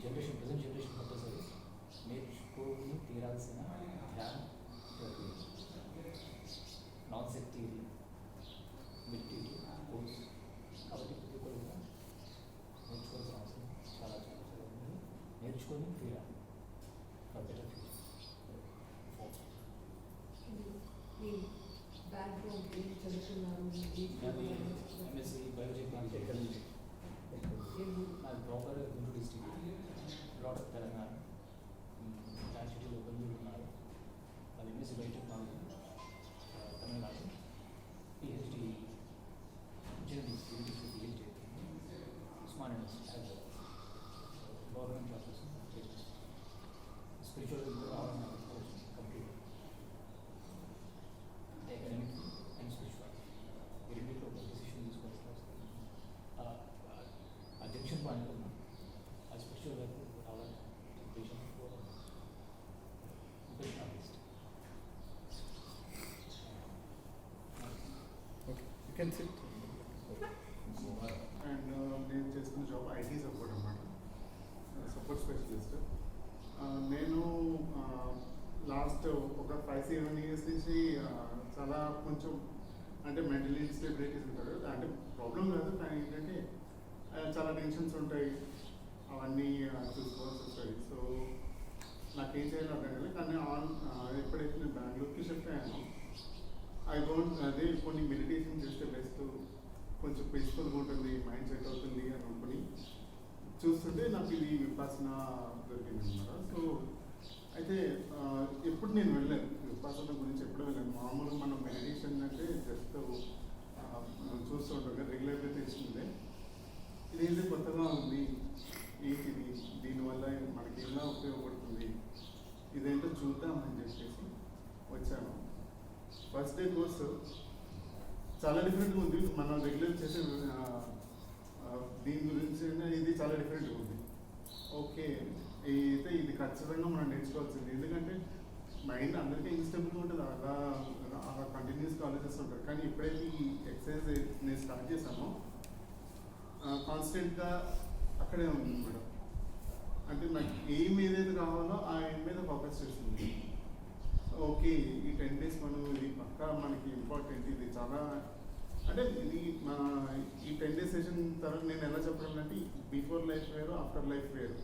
ఈ generation present generation compulsory నేర్చుకోని తీరాల్సిన ధ్యానం నాన్ సెక్టీరియన్ మెడిటేటివ్ కోర్స్ కాబట్టి ప్రతి ఒక్కరు కూడా నేర్చుకోవాల్సిన అవసరం చాలా చాలా చాలా ఉంది నేర్చుకొని తీరాలి ఫర్ బెటర్ ఫ్యూచర్ మీ బ్యాక్గ్రౌండ్ ఏం చదువుతున్నారు మీ నాది జీవితంలో ఎంఎస్సి బయోటెక్నాలజీ ఎక్కడ నుంచి ఏం నాది ప్రాపర్ గుంటూరు డిస్ట్రిక్ట్ లాట్ తెలంగాణ. బ్రాంచ్ సిటీలో బెంగళూరు ఉన్నారు. అది ఎంఎస్సి బయోటెక్నాలజీ ఏజెన్సీ అండ్ నేను చేస్తున్న జాబ్ ఐటీ సపోర్ట్ అనమాట సపోర్ట్ స్పెషలిస్ట్. నేను లాస్ట్ ఒక ఫైవ్ సెవెన్ ఇయర్స్ నుంచి చాలా కొంచెం అంటే మెంటల్ ఇన్స్టెబిలిటీస్ ఉంటారు. అంటే ప్రాబ్లం కాదు కానీ ఏంటంటే చాలా టెన్షన్స్ ఉంటాయి. అవన్నీ చూసుకోవాల్సి వస్తాయి. సో నాకేం చేయాలి అర్థం కాదు కానీ ఆన్ ఎప్పుడైతే నేను బెంగళూరుకి షిఫ్ట్ అయ్యాను ఐ డోంట్ uh, అదే కొన్ని మెడిటేషన్ చేస్తే బెస్ట్ కొంచెం పెంచుకొని ఉంటుంది మైండ్ సెట్ అవుతుంది అని అనుకుని చూస్తుంటే నాకు ఇది విపాసన దొరికింది అనమాట సో అయితే ఎప్పుడు నేను వెళ్ళాను విపాసన గురించి ఎప్పుడు వెళ్ళాను మామూలుగా మనం మెడిటేషన్ అంటే జస్ట్ చూస్తూ ఉంటాం కదా రెగ్యులర్గా తెలిసిందే ఇదేంటి కొత్తగా ఉంది. ఏంటిది? దీనివల్ల మనకి ఎలా ఉపయోగపడుతుంది? ఇదేంటో చూద్దామని చెప్పేసి వచ్చాను. ఫస్ట్ డే కోర్సు చాలా డిఫరెంట్గా ఉంది. మనం రెగ్యులర్ చేసే దీని గురించి ఇది చాలా డిఫరెంట్గా ఉంది. ఓకే అయితే ఇది ఖచ్చితంగా మనం నేర్చుకోవాల్సింది. ఎందుకంటే మైండ్ అందరికీ ఇన్స్టబుల్గా ఉంటుంది. అలా అలా కంటిన్యూస్గా ఆలోచిస్తుంటారు కానీ ఎప్పుడైతే ఈ ఎక్సర్సైజ్ నేను స్టార్ట్ చేశానో కాన్స్టెంట్గా అక్కడే ఉంది మేడం. అంటే నాకు ఏం ఏదైతే కావాలో ఆ ఎయిమ్ మీద ఫోకస్ చేస్తుంది. ఓకే ఈ టెన్ డేస్ మనం ఇది పక్క మనకి ఇంపార్టెంట్ ఇది చాలా అంటే ఇది మన ఈ టెన్ డేస్ సెషన్ తర్వాత నేను ఎలా చెప్పడం అంటే బిఫోర్ లైఫ్ వేరు ఆఫ్టర్ లైఫ్ వేరు.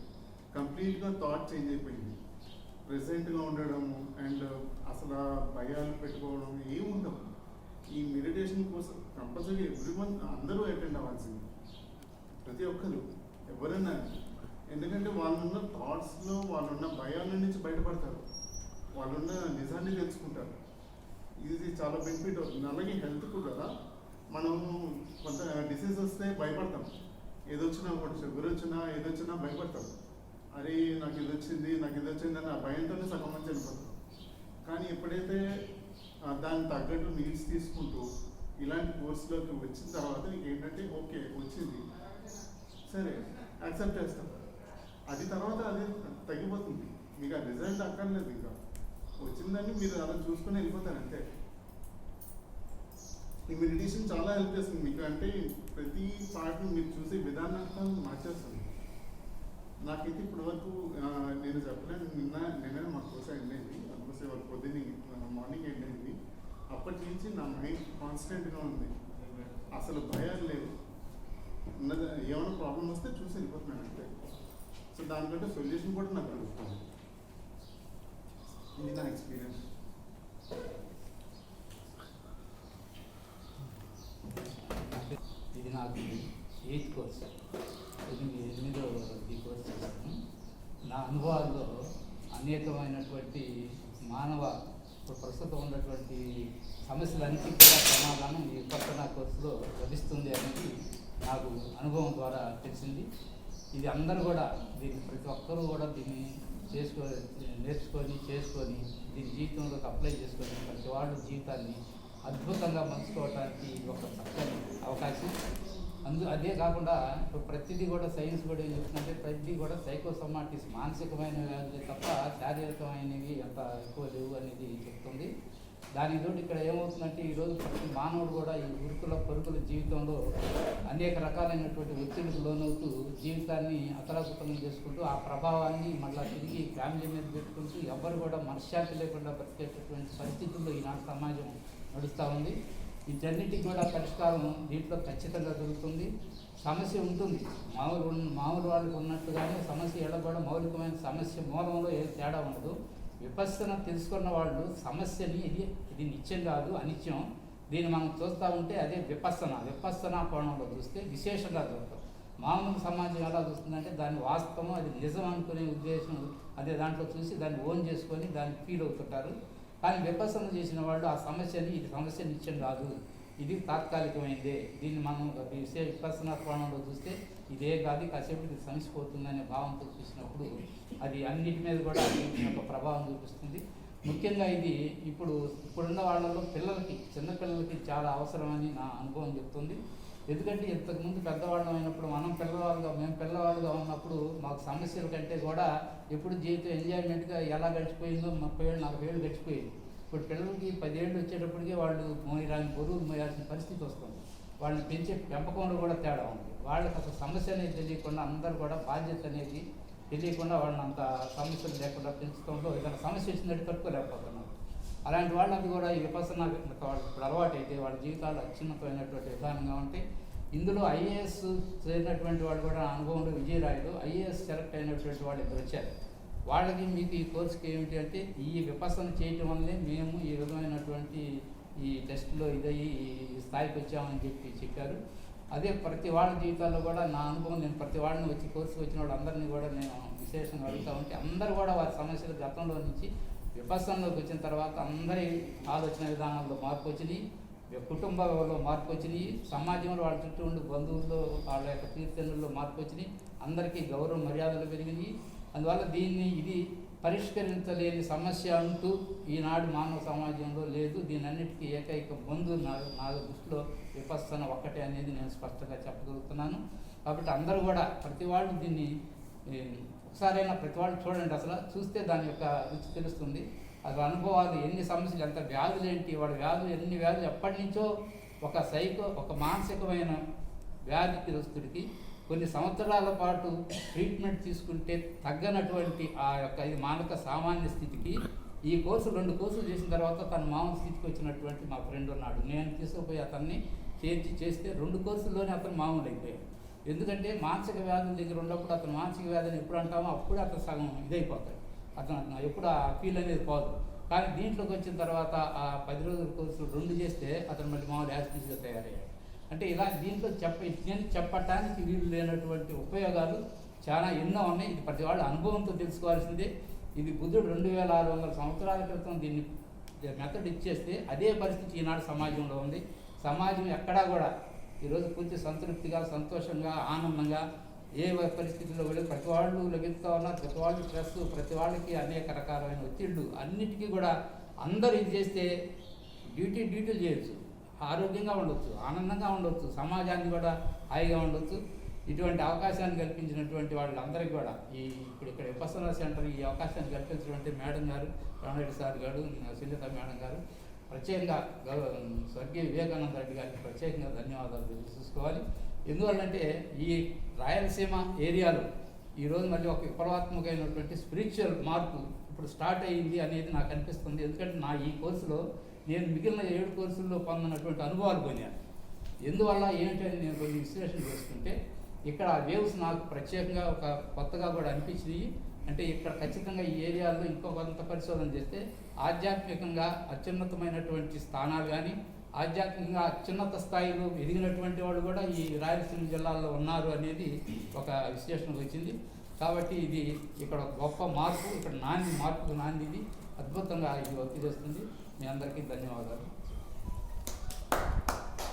కంప్లీట్గా థాట్ చేంజ్ అయిపోయింది. ప్రెసెంట్గా ఉండడము అండ్ అసలు ఆ భయాలు పెట్టుకోవడం ఏముండవు ఉండవు. ఈ మెడిటేషన్ కోసం కంపల్సరీ ఎవ్రీ వన్ అందరూ అటెండ్ అవ్వాల్సింది. ప్రతి ఒక్కరు ఎవరైనా ఎందుకంటే వాళ్ళున్న థాట్స్లో వాళ్ళున్న భయాల నుంచి బయటపడతారు. వాళ్ళున్న నిజాన్ని తెలుసుకుంటారు. ఇది చాలా బెనిఫిట్ అవుతుంది. అలాగే హెల్త్ కూడా మనం కొంత డిసీజ్ వస్తే భయపడతాం. ఏదొచ్చినా కూడా షుగర్ వచ్చినా ఏదొచ్చినా భయపడతాం. అరే నాకు ఇది వచ్చింది నాకు ఇది వచ్చింది అని ఆ భయంతోనే సగం మంది చనిపోతాం. కానీ ఎప్పుడైతే దానికి తగ్గట్టు నీడ్స్ తీసుకుంటూ ఇలాంటి కోర్సులోకి వచ్చిన తర్వాత నీకు ఏంటంటే ఓకే వచ్చింది. సరే యాక్సెప్ట్ చేస్తాం. అది తర్వాత అది తగ్గిపోతుంది. మీకు ఆ రిజల్ట్ అక్కర్లేదు ఇంకా. వచ్చిందని మీరు అలా చూసుకుని వెళ్ళిపోతారు అంతే. ఈ మెడిటేషన్ చాలా హెల్ప్ చేస్తుంది మీకు. అంటే ప్రతి పార్ట్ని మీరు చూసే విధానం మార్చేస్తుంది. నాకైతే ఇప్పటి వరకు నేను చెప్పలేను నిన్న నిన్న మా కోసం ఎండ్ అయింది అందుకోసం వాళ్ళ పొద్దున్న మార్నింగ్ ఎండ్ అయింది అప్పటి నుంచి నా మైండ్ కాన్స్టెంట్గా ఉంది. అసలు భయాలు లేవు. ఉన్నది ఏమైనా ప్రాబ్లం వస్తే చూసి వెళ్ళిపోతున్నాను అంతే. సో దానికంటే సొల్యూషన్ కూడా నాకు ఇది ఎక్స్పీరియన్స్ ఇది నాకు ఎయిత్ కోర్స్ ఎనిమిది ఎనిమిదో ఈ కోర్స్ చేశాను. నా అనుభవాల్లో అనేకమైనటువంటి మానవ ఇప్పుడు ప్రస్తుతం ఉన్నటువంటి సమస్యలన్నిటికీ కూడా సమాధానం ఈ పక్కన కోర్సులో లభిస్తుంది అనేది నాకు అనుభవం ద్వారా తెలిసింది. ఇది అందరూ కూడా దీన్ని ప్రతి ఒక్కరూ కూడా దీన్ని చేసుకో నేర్చుకొని చేసుకొని దీని జీవితంలోకి అప్లై చేసుకొని ప్రతి వాళ్ళ జీవితాన్ని అద్భుతంగా మలుచుకోవడానికి ఒక చక్కని అవకాశం. అందు అదే కాకుండా ఇప్పుడు ప్రతిదీ కూడా సైన్స్ కూడా ఏం చెప్తుందంటే ప్రతిదీ కూడా సైకోసమాటిస్ మానసికమైన వ్యాధులే తప్ప శారీరకమైనవి అంత ఎక్కువ లేవు అనేది చెప్తుంది. దానికి తోడు ఇక్కడ ఏమవుతుందంటే ఈరోజు ప్రతి మానవుడు కూడా ఈ ఉరుకుల పరుకుల జీవితంలో అనేక రకాలైనటువంటి ఒత్తిడికి లోనవుతూ జీవితాన్ని అతలాకుతలం చేసుకుంటూ ఆ ప్రభావాన్ని మళ్ళీ తిరిగి ఫ్యామిలీ మీద పెట్టుకుంటూ ఎవరు కూడా మనశ్శాంతి లేకుండా బ్రతికేటటువంటి పరిస్థితుల్లో ఈనాడు సమాజం నడుస్తూ ఉంది. వీటన్నిటికి కూడా పరిష్కారం దీంట్లో ఖచ్చితంగా దొరుకుతుంది. సమస్య ఉంటుంది. మామూలు మామూలు వాళ్ళకు ఉన్నట్టుగానే సమస్య ఎడ కూడా మౌలికమైన సమస్య మూలంలో ఏ తేడా ఉండదు. విపස්සన తెలుసుకున్న వాళ్ళు సమస్యని ఇది ఇది నిత్యం కాదు అనిత్యం. దీన్ని మనం చూస్తూ ఉంటే అదే విపස්සన విపස්සన కోణంలో చూస్తే విశేషంగా చూస్తాం. మామూలు సమాజం ఎలా చూస్తుందంటే దాని వాస్తవం అది నిజం అనుకునే ఉద్దేశం అదే దాంట్లో చూసి దాన్ని ఓన్ చేసుకొని దాన్ని ఫీల్ అవుతుంటారు. కానీ విపసన చేసిన వాళ్ళు ఆ సమస్యని ఇది సమస్య నిత్యం కాదు. ఇది తాత్కాలికమైందే. దీన్ని మనం విశేష విపర్శన కోణంలో చూస్తే ఇదే కాదు కాసేపు సమసిపోతుందనే భావంతో చూసినప్పుడు అది అన్నిటి మీద కూడా ఒక ప్రభావం చూపిస్తుంది. ముఖ్యంగా ఇది ఇప్పుడు ఇప్పుడున్న వాళ్ళలో పిల్లలకి చిన్నపిల్లలకి చాలా అవసరమని నా అనుభవం చెప్తుంది. ఎందుకంటే ఇంతకుముందు పెద్దవాళ్ళం అయినప్పుడు మనం పిల్లవాళ్ళుగా మేము పిల్లవాళ్ళుగా ఉన్నప్పుడు మాకు సమస్యల కంటే కూడా ఎప్పుడు జీవితం ఎంజాయ్మెంట్గా ఎలా గడిచిపోయిందో ముప్పై ఏళ్ళు నలభై ఏళ్ళు గడిచిపోయింది. ఇప్పుడు పిల్లలకి పదేళ్ళు వచ్చేటప్పటికే వాళ్ళు మోయరాని పొరుగు మోయాల్సిన పరిస్థితి వస్తుంది. వాళ్ళని పెంచే పెంపకంలో కూడా తేడా ఉంది. వాళ్ళకి అసలు సమస్య అనేది తెలియకుండా అందరూ కూడా బాధ్యత అనేది తెలియకుండా వాళ్ళని అంత సమస్యలు లేకుండా పెంచడంలో ఏదైనా సమస్య వచ్చినట్టు తట్టుకోలేకపోతున్నారు అలాంటి వాళ్ళకి కూడా ఈ విపసన వాళ్ళకి ఇప్పుడు అలవాటు అయితే వాళ్ళ జీవితాలు అత్యున్నతమైనటువంటి విధానంగా ఉంటాయి. ఇందులో ఐఏఎస్ చేరినటువంటి వాళ్ళు కూడా అనుభవంలో విజయరాయుడు ఐఏఎస్ సెలెక్ట్ అయినటువంటి వాళ్ళు ఇద్దరు వచ్చారు. వాళ్ళకి మీకు ఈ కోర్సుకి ఏమిటి అంటే ఈ విపసన చేయటం వల్లే మేము ఈ విధమైనటువంటి ఈ టెస్ట్లో ఇదయ్యి ఈ స్థాయికి వచ్చామని చెప్పి చెప్పారు. అదే ప్రతి వాళ్ళ జీవితాల్లో కూడా నా అనుభవం నేను ప్రతి వాళ్ళని వచ్చి కోర్సుకి వచ్చిన వాళ్ళందరినీ కూడా నేను విశేషంగా అడుగుతా ఉంటే అందరూ కూడా వారి సమస్యలు గతంలో నుంచి విపసనలోకి వచ్చిన తర్వాత అందరి ఆలోచన విధానాల్లో మార్పు వచ్చినాయి. కుటుంబంలో మార్పు వచ్చినాయి. సమాజంలో వాళ్ళ చుట్టూ ఉండే బంధువుల్లో వాళ్ళ యొక్క కీర్తనల్లో మార్పు వచ్చినాయి. అందరికీ గౌరవ మర్యాదలు పెరిగినాయి. అందువల్ల దీన్ని ఇది పరిష్కరించలేని సమస్య అంటూ ఈనాడు మానవ సమాజంలో లేదు. దీనన్నిటికీ ఏకైక బంధు నా నా దృష్టిలో విపత్సన ఒక్కటే అనేది నేను స్పష్టంగా చెప్పగలుగుతున్నాను. కాబట్టి అందరూ కూడా ప్రతి వాళ్ళు దీన్ని ఒకసారైనా ప్రతి వాళ్ళు చూడండి అసలు. చూస్తే దాని యొక్క రుచి తెలుస్తుంది. అసలు అనుభవాలు ఎన్ని సమస్యలు ఎంత వ్యాధులు ఏంటి వాడి వ్యాధులు ఎన్ని వ్యాధులు ఎప్పటి నుంచో ఒక సైకో ఒక మానసికమైన వ్యాధిగ్రస్తుడికి కొన్ని సంవత్సరాల పాటు ట్రీట్మెంట్ తీసుకుంటే తగ్గనటువంటి ఆ యొక్క ఇది మానక సామాన్య స్థితికి ఈ కోర్సు రెండు కోర్సులు చేసిన తర్వాత తన మామూలు స్థితికి వచ్చినటువంటి మా ఫ్రెండ్ ఉన్నాడు. నేను తీసుకుపోయి అతన్ని చేర్చి చేస్తే రెండు కోర్సుల్లోనే అతను మామూలు అయిపోయాడు. ఎందుకంటే మానసిక వ్యాధుల దగ్గర ఉన్నప్పుడు అతను మానసిక వ్యాధిని ఎప్పుడు అంటామో అప్పుడే అతను సగం ఇదైపోతాడు. అతను ఎప్పుడు ఆ ఫీల్ అనేది పోదు. కానీ దీంట్లోకి వచ్చిన తర్వాత ఆ పది రోజుల కోర్సులు రెండు చేస్తే అతను మళ్ళీ మామూలు యాక్టివ్గా తయారయ్యాడు. అంటే ఇలా దీంట్లో చెప్ప నేను చెప్పటానికి వీలు లేనటువంటి ఉపయోగాలు చాలా ఎన్నో ఉన్నాయి. ఇది ప్రతి వాళ్ళు అనుభవంతో తెలుసుకోవాల్సిందే. ఇది బుద్ధుడు రెండు వేల ఆరు వందల సంవత్సరాల క్రితం దీన్ని మెథడ్ ఇచ్చేస్తే అదే పరిస్థితి ఈనాడు సమాజంలో ఉంది. సమాజం ఎక్కడా కూడా ఈరోజు పూర్తి సంతృప్తిగా సంతోషంగా ఆనందంగా ఏ పరిస్థితుల్లో వెళ్ళి ప్రతి వాళ్ళు లభిస్తూ ఉన్నారు ప్రతి వాళ్ళు స్ట్రెస్ ప్రతి వాళ్ళకి అనేక రకాలైన ఒత్తిళ్ళు అన్నిటికీ కూడా అందరూ ఇది చేస్తే డ్యూటీ డ్యూటీలు చేయొచ్చు. ఆరోగ్యంగా ఉండొచ్చు ఆనందంగా ఉండొచ్చు సమాజాన్ని కూడా హాయిగా ఉండొచ్చు. ఇటువంటి అవకాశాన్ని కల్పించినటువంటి వాళ్ళందరికీ కూడా ఈ ఇప్పుడు ఇక్కడ విపసన సెంటర్ ఈ అవకాశాన్ని కల్పించినటువంటి మేడం గారు రామరెడ్డి సార్ గారు సునీత మేడం గారు ప్రత్యేకంగా గౌరవ స్వర్గీయ వివేకానంద రెడ్డి గారికి ప్రత్యేకంగా ధన్యవాదాలు తెలుసుకోవాలి ఎందువల్లంటే ఈ రాయలసీమ ఏరియాలో ఈరోజు మళ్ళీ ఒక విప్లవాత్మకమైనటువంటి స్పిరిచువల్ మార్పు ఇప్పుడు స్టార్ట్ అయ్యింది అనేది నాకు అనిపిస్తుంది. ఎందుకంటే నా ఈ కోర్సులో నేను మిగిలిన ఏడు కోర్సుల్లో పొందినటువంటి అనుభవాలు పొందాను. ఎందువల్ల ఏమిటని నేను కొన్ని విశ్లేషణ చేసుకుంటే ఇక్కడ వేవ్స్ నాకు ప్రత్యేకంగా ఒక కొత్తగా కూడా అనిపించినాయి అంటే ఇక్కడ ఖచ్చితంగా ఈ ఏరియాలో ఇంకో కొంత పరిశోధన చేస్తే ఆధ్యాత్మికంగా అత్యున్నతమైనటువంటి స్థానాలు కానీ ఆధ్యాత్మికంగా అత్యున్నత స్థాయిలో ఎదిగినటువంటి వాళ్ళు కూడా ఈ రాయలసీమ జిల్లాలో ఉన్నారు అనేది ఒక విశ్లేషణకు వచ్చింది. కాబట్టి ఇది ఇక్కడ ఒక గొప్ప మార్పు ఇక్కడ నాంది మార్పుకు నాంది ఇది. అద్భుతంగా ఇది వర్క్ చేస్తుంది మీ అందరికీ ధన్యవాదాలు.